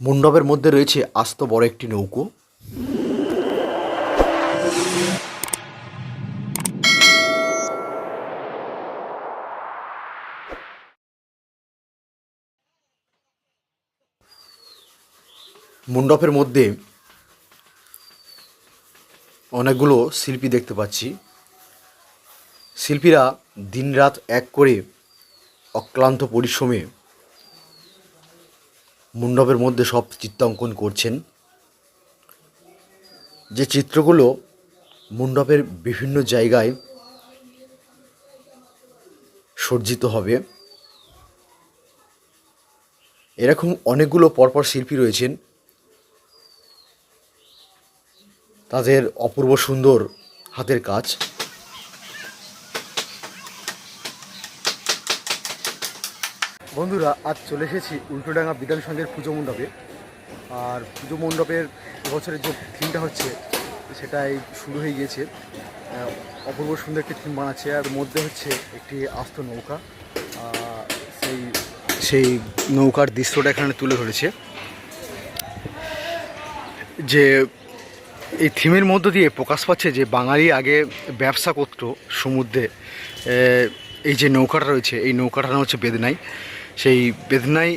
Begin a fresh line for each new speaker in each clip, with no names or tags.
মণ্ডপের মধ্যে রয়েছে আস্ত বড় একটি নৌকো। মণ্ডপের মধ্যে অনেকগুলো শিল্পী দেখতে পাচ্ছি। শিল্পীরা দিনরাত এক করে অক্লান্ত পরিশ্রমে মণ্ডপের মধ্যে সব চিত্রাঙ্কন করছেন। যে চিত্রগুলো মণ্ডপের বিভিন্ন জায়গায় সজ্জিত হবে, এরকম অনেকগুলো পরপর শিল্পী রয়েছেন। তাদের অপূর্ব সুন্দর হাতের কাজ। বন্ধুরা, আজ চলে এসেছি উল্টোডাঙ্গা বিধান সংঘের পুজো মণ্ডপে। আর পুজো মণ্ডপের এবছরের যে থিমটা হচ্ছে, সেটাই শুরু হয়ে গিয়েছে। অপূর্ব সুন্দর একটি থিম বানাচ্ছে, আর মধ্যে হচ্ছে একটি আস্ত নৌকা। সেই সেই নৌকার দৃশ্যটা এখানে তুলে ধরেছে। যে এই থিমের মধ্য দিয়ে প্রকাশ পাচ্ছে যে বাঙালি আগে ব্যবসা করত সমুদ্রে। এই যে নৌকাটা রয়েছে, এই নৌকাটা হচ্ছে বেদনাই। সেই বেদনাই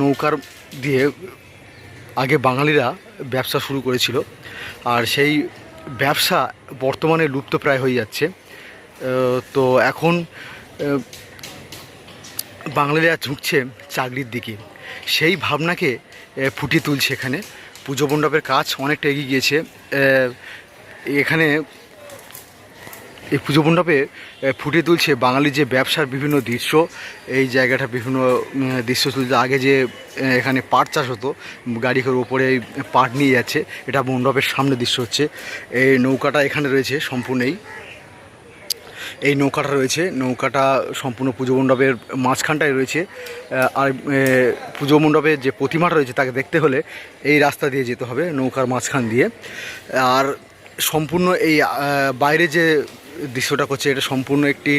নৌকার দিয়ে আগে বাঙালিরা ব্যবসা শুরু করেছিল। আর সেই ব্যবসা বর্তমানে লুপ্তপ্রায় হয়ে যাচ্ছে। তো এখন বাঙালিরা ঝুঁকছে চাকরির দিকে। সেই ভাবনাকে ফুটিয়ে তুলছে এখানে। পুজো মণ্ডপের কাজ অনেকটা এগিয়ে গিয়েছে। এখানে এই পুজো মণ্ডপে এ, ফুটিয়ে তুলছে বাঙালির যে ব্যবসার বিভিন্ন দৃশ্য। এই জায়গাটা বিভিন্ন দৃশ্য তুলছে আগে যে এখানে পাট চাষ হতো গাড়ি করে ওপরে পাট নিয়ে যাচ্ছে এটা মণ্ডপের সামনে দৃশ্য হচ্ছে। এই নৌকাটা এখানে রয়েছে সম্পূর্ণই এই নৌকাটা রয়েছে। নৌকাটা সম্পূর্ণ পুজো মণ্ডপের মাঝখানটায় রয়েছে। আর পুজো মণ্ডপের যে প্রতিমাটা রয়েছে তাকে দেখতে হলে এই রাস্তা দিয়ে যেতে হবে নৌকার মাঝখান দিয়ে। আর সম্পূর্ণ এই বাইরে যে দৃশ্যটা করছে, এটা সম্পূর্ণ একটি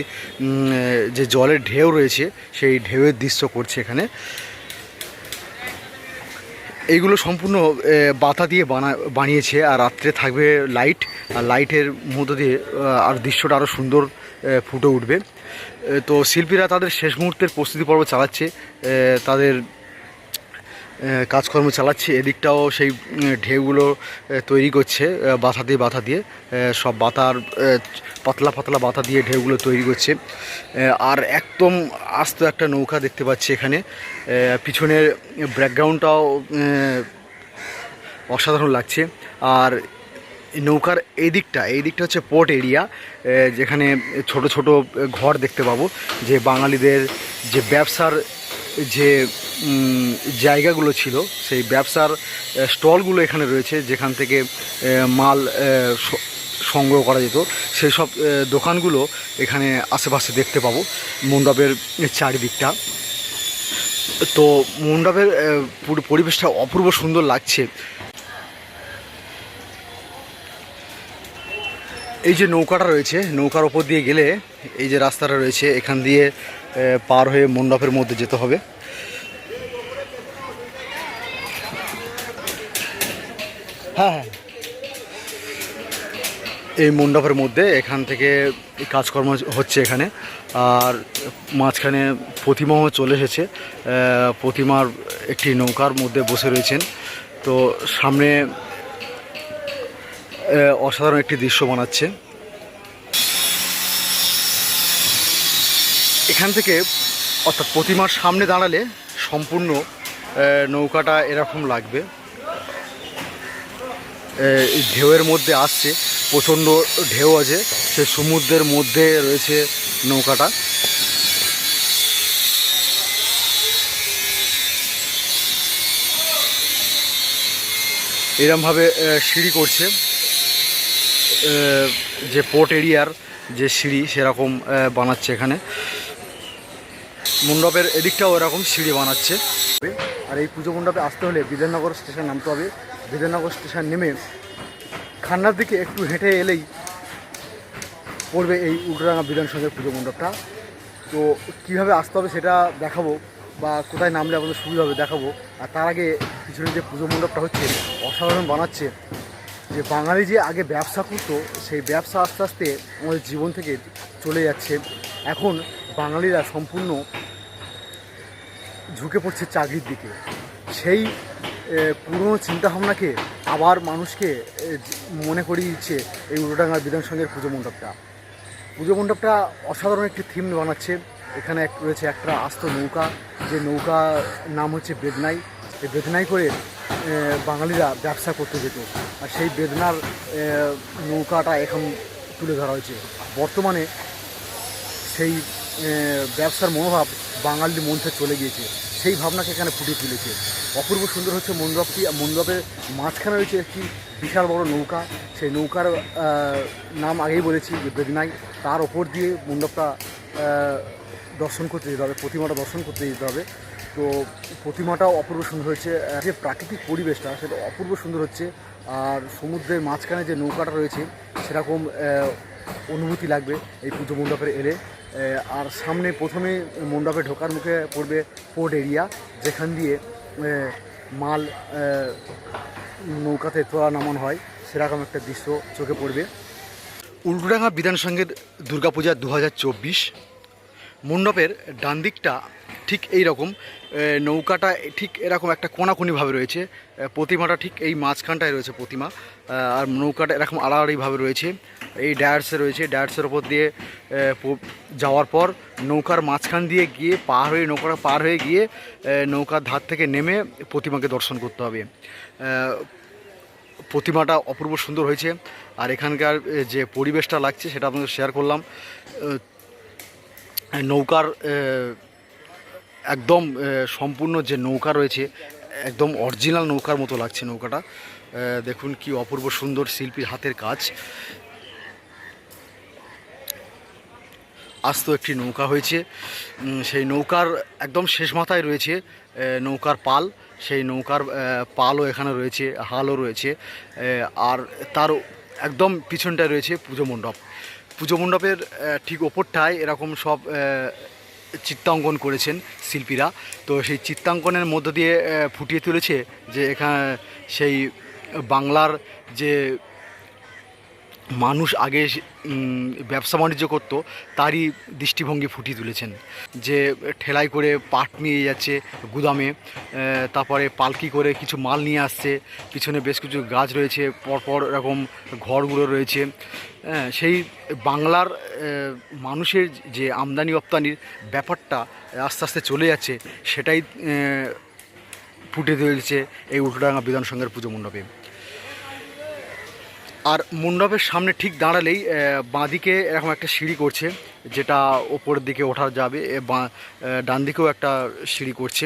যে জলের ঢেউ রয়েছে, সেই ঢেউয়ের দৃশ্য করছে এখানে। এইগুলো সম্পূর্ণ বাতা দিয়ে বানা, বানিয়েছে, আর রাত্রে থাকবে লাইট, আর লাইটের মধ্য দিয়ে আর দৃশ্যটা আরও সুন্দর ফুটে উঠবে। তো শিল্পীরা তাদের শেষ মুহূর্তের প্রস্তুতি পর্ব চালাচ্ছে তাদের কাজকর্ম চালাচ্ছে, এদিকটাও সেই ঢেউগুলো তৈরি করছে বাতা দিয়ে বাতা দিয়ে সব বাতার পাতলা পাতলা বাতা দিয়ে ঢেউগুলো তৈরি করছে। আর একদম আস্ত একটা নৌকা দেখতে পাচ্ছি এখানে। পিছনের ব্যাকগ্রাউন্ডটাও অসাধারণ লাগছে। আর নৌকার এই দিকটা এই দিকটা হচ্ছে পোর্ট এরিয়া যেখানে ছোট ছোট ঘর দেখতে পাবো, যে বাঙালিদের যে ব্যবসার যে জায়গাগুলো ছিল, সেই ব্যবসার স্টলগুলো এখানে রয়েছে, যেখান থেকে মাল সংগ্রহ করা যেত। সেই সব দোকানগুলো এখানে আশেপাশে দেখতে পাবো মণ্ডপের চারিদিকটা। তো মণ্ডপের পরিবেশটা অপূর্ব সুন্দর লাগছে। এই যে নৌকাটা রয়েছে, নৌকার ওপর দিয়ে গেলে এই যে রাস্তাটা রয়েছে, এখান দিয়ে পার হয়ে মণ্ডপের মধ্যে যেতে হবে। হ্যাঁ হ্যাঁ। এই মণ্ডপের মধ্যে এখান থেকে কাজকর্ম হচ্ছে এখানে। আর মাঝখানে প্রতিমাও চলে এসেছে। প্রতিমার একটি নৌকার মধ্যে বসে রয়েছেন। তো সামনে অসাধারণ একটি দৃশ্য বানাচ্ছে। এখান থেকে অর্থাৎ প্রতিমার সামনে দাঁড়ালে সম্পূর্ণ নৌকাটা এরকম লাগবে। ঢেউয়ের মধ্যে আসছে, প্রচণ্ড ঢেউ আছে, সে সমুদ্রের মধ্যে রয়েছে নৌকাটা। এরমভাবে সিঁড়ি করছে। যে পোর্ট এরিয়ার যে সিঁড়ি সেরকম বানাচ্ছে এখানে। মণ্ডপের এদিকটাও এরকম সিঁড়ি বানাচ্ছে। আর এই পুজো মণ্ডপে আসতে হলে বিধাননগর স্টেশন নামতে হবে। বিধাননগর স্টেশন নেমে খান্নার দিকে একটু হেঁটে এলেই পড়বে এই উল্টোডাঙ্গা বিধানসভার পুজো মণ্ডপটা। তো কীভাবে আসতে হবে সেটা দেখাবো বা কোথায় নামলে আমাদের সুবিধা হবে দেখাবো। আর তার আগে পিছনে যে পুজো মণ্ডপটা হচ্ছে, অসাধারণ বানাচ্ছে। যে বাঙালি যে আগে ব্যবসা করতো, সেই ব্যবসা আস্তে আস্তে আমাদের জীবন থেকে চলে যাচ্ছে। এখন বাঙালিরা সম্পূর্ণ ঝুঁকে পড়ছে চাকরির দিকে। সেই পুরনো চিন্তাভাবনাকে আবার মানুষকে মনে করিয়ে দিচ্ছে এই উল্টোডাঙ্গার বিধানসংঘের পুজো মণ্ডপটা। পুজো মণ্ডপটা অসাধারণ একটি থিম বানাচ্ছে। এখানে এক, রয়েছে একটা আস্ত নৌকা। যে নৌকা নাম হচ্ছে বেদনাই। এই বেদনাই করে বাঙালিরা ব্যবসা করতে যেত। আর সেই বেদনার নৌকাটা এখন তুলে ধরা হয়েছে। বর্তমানে সেই ব্যবসার মনোভাব বাঙালির মন থেকে চলে গিয়েছে। সেই ভাবনাকে এখানে ফুটিয়ে তুলেছে। অপূর্ব সুন্দর হচ্ছে মণ্ডপটি মণ্ডপের মাঝখানে রয়েছে একটি বিশাল বড় নৌকা। সেই নৌকার নাম আগেই বলেছি যে বেদনাই তার ওপর দিয়ে মণ্ডপটা দর্শন করতে যেতে হবে, প্রতিমাটা দর্শন করতে যেতে হবে। তো প্রতিমাটাও অপূর্ব সুন্দর হচ্ছে যে প্রাকৃতিক পরিবেশটা, সেটা অপূর্ব সুন্দর হচ্ছে। আর সমুদ্রের মাঝখানে যে নৌকাটা রয়েছে, সেরকম অনুভূতি লাগবে এই পুজো মণ্ডপের এলে। আর সামনে প্রথমে মণ্ডপে ঢোকার মুখে পড়বে পোর্ট এরিয়া, যেখান দিয়ে মাল নৌকাতে তোলা নামানো হয়, সেরকম একটা দৃশ্য চোখে পড়বে। উল্টোডাঙ্গা বিধানসংঘের দুর্গাপূজা দু হাজার চব্বিশ মণ্ডপের ডান দিকটা ঠিক এই রকম নৌকাটা ঠিক এরকম একটা কোনাকুনিভাবে রয়েছে প্রতিমাটা ঠিক এই মাঝখানটায় রয়েছে প্রতিমা আর নৌকাটা এরকম আড়াআড়িভাবে রয়েছে, এই ডায়ার্সে রয়েছে, ডায়ার্সের ওপর দিয়ে যাওয়ার পর নৌকার মাঝখান দিয়ে গিয়ে পার হয়ে, নৌকাটা পার হয়ে গিয়ে নৌকার ধার থেকে নেমে প্রতিমাকে দর্শন করতে হবে। প্রতিমাটা অপূর্ব সুন্দর হয়েছে, আর এখানকার যে পরিবেশটা লাগছে সেটা আপনাদের শেয়ার করলাম নৌকার একদম সম্পূর্ণ যে নৌকা রয়েছে, একদম অরিজিনাল নৌকার মতো লাগছে নৌকাটা। দেখুন কি অপূর্ব সুন্দর শিল্পীর হাতের কাজ। আস্ত একটি নৌকা হয়েছে। সেই নৌকার একদম শেষ মাথায় রয়েছে নৌকার পাল। সেই নৌকার পালও এখানে রয়েছে, হালও রয়েছে আর তার একদম পিছনটায় রয়েছে পুজো মণ্ডপ। পুজো মণ্ডপের ঠিক ওপরটায় এরকম সব চিত্রাঙ্কন করেছেন শিল্পীরা। তো সেই চিত্রাঙ্কনের মধ্য দিয়ে ফুটিয়ে তুলেছে যে এখানে সেই বাংলার যে মানুষ আগে ব্যবসা বাণিজ্য করতো তারই দৃষ্টিভঙ্গি ফুটিয়ে তুলেছেন। যে ঠেলাই করে পাট নিয়ে যাচ্ছে গুদামে তারপরে পালকি করে কিছু মাল নিয়ে আসছে পিছনে বেশ কিছু গাছ রয়েছে পরপর এরকম ঘরগুলো রয়েছে। হ্যাঁ, সেই বাংলার মানুষের যে আমদানি রপ্তানির ব্যাপারটা আস্তে আস্তে চলে যাচ্ছে সেটাই ফুটে তুলেছে এই উল্টোডাঙ্গা বিধানসংঘের পুজো মণ্ডপে। আর মণ্ডপের সামনে ঠিক দাঁড়ালেই বাঁদিকে এরকম একটা সিঁড়ি করছে, যেটা ওপরের দিকে ওঠা যাবে ডান দিকেও একটা সিঁড়ি করছে।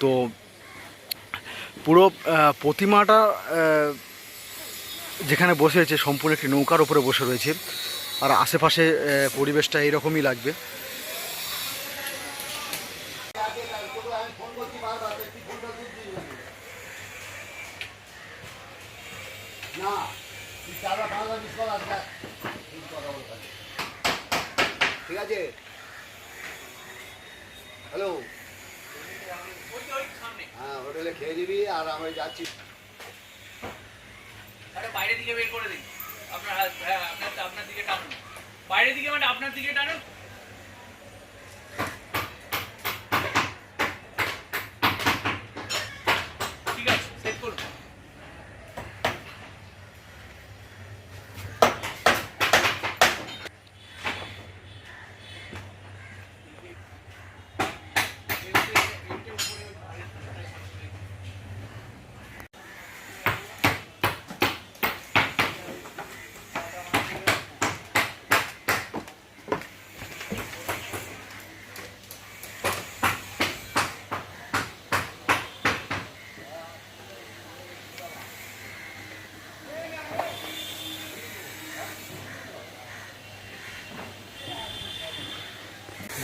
তো পুরো প্রতিমাটা যেখানে বসে রয়েছে সম্পূর্ণ একটি নৌকার ওপরে বসে রয়েছে। আর আশেপাশে পরিবেশটা এইরকমই লাগবে।
ঠিক আছে। হ্যালো হ্যাঁ হোটেলে খেয়ে দিবি আর আমি যাচ্ছি।
বাইরে দিকে বের করে দিন। হ্যাঁ আপনার আপনার দিকে টানুন। বাইরের দিকে মানে আপনার দিকে টানুন।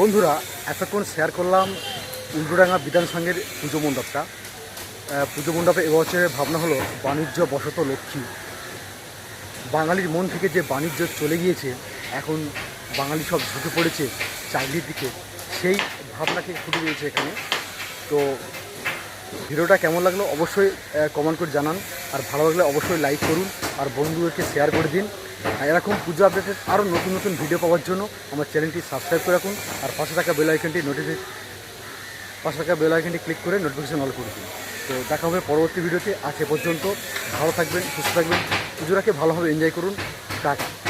বন্ধুরা, এতক্ষণ শেয়ার করলাম উল্টোডাঙ্গা বিধানসংঘের পুজো মণ্ডপটা। পুজো মণ্ডপে এবছরের ভাবনা হলো বাণিজ্য বসত লক্ষ্মী। বাঙালির মন থেকে যে বাণিজ্য চলে গিয়েছে, এখন বাঙালি সব ঝুঁকে পড়েছে চাকরির দিকে, সেই ভাবনাকে ফুটে দিয়েছে এখানে। তো ভিডিওটা কেমন লাগল অবশ্যই কমেন্ট করে জানান। আর ভালো লাগলে অবশ্যই লাইক করুন, আর বন্ধুদেরকে শেয়ার করে দিন। এরকম পুজো আপডেটের আরও নতুন নতুন ভিডিও পাওয়ার জন্য আমার চ্যানেলটি সাবস্ক্রাইব করে রাখুন আর পাশে থাকা বেল আইকনটি নোটিফিকেশন পাশে থাকা বেল আইকনটি ক্লিক করে নোটিফিকেশন অল করে দিন। তো দেখা হবে পরবর্তী ভিডিওতে আজ পর্যন্ত ভালো থাকবেন, সুস্থ থাকবেন। পুজোটাকে ভালোভাবে এনজয় করুন। টাটা।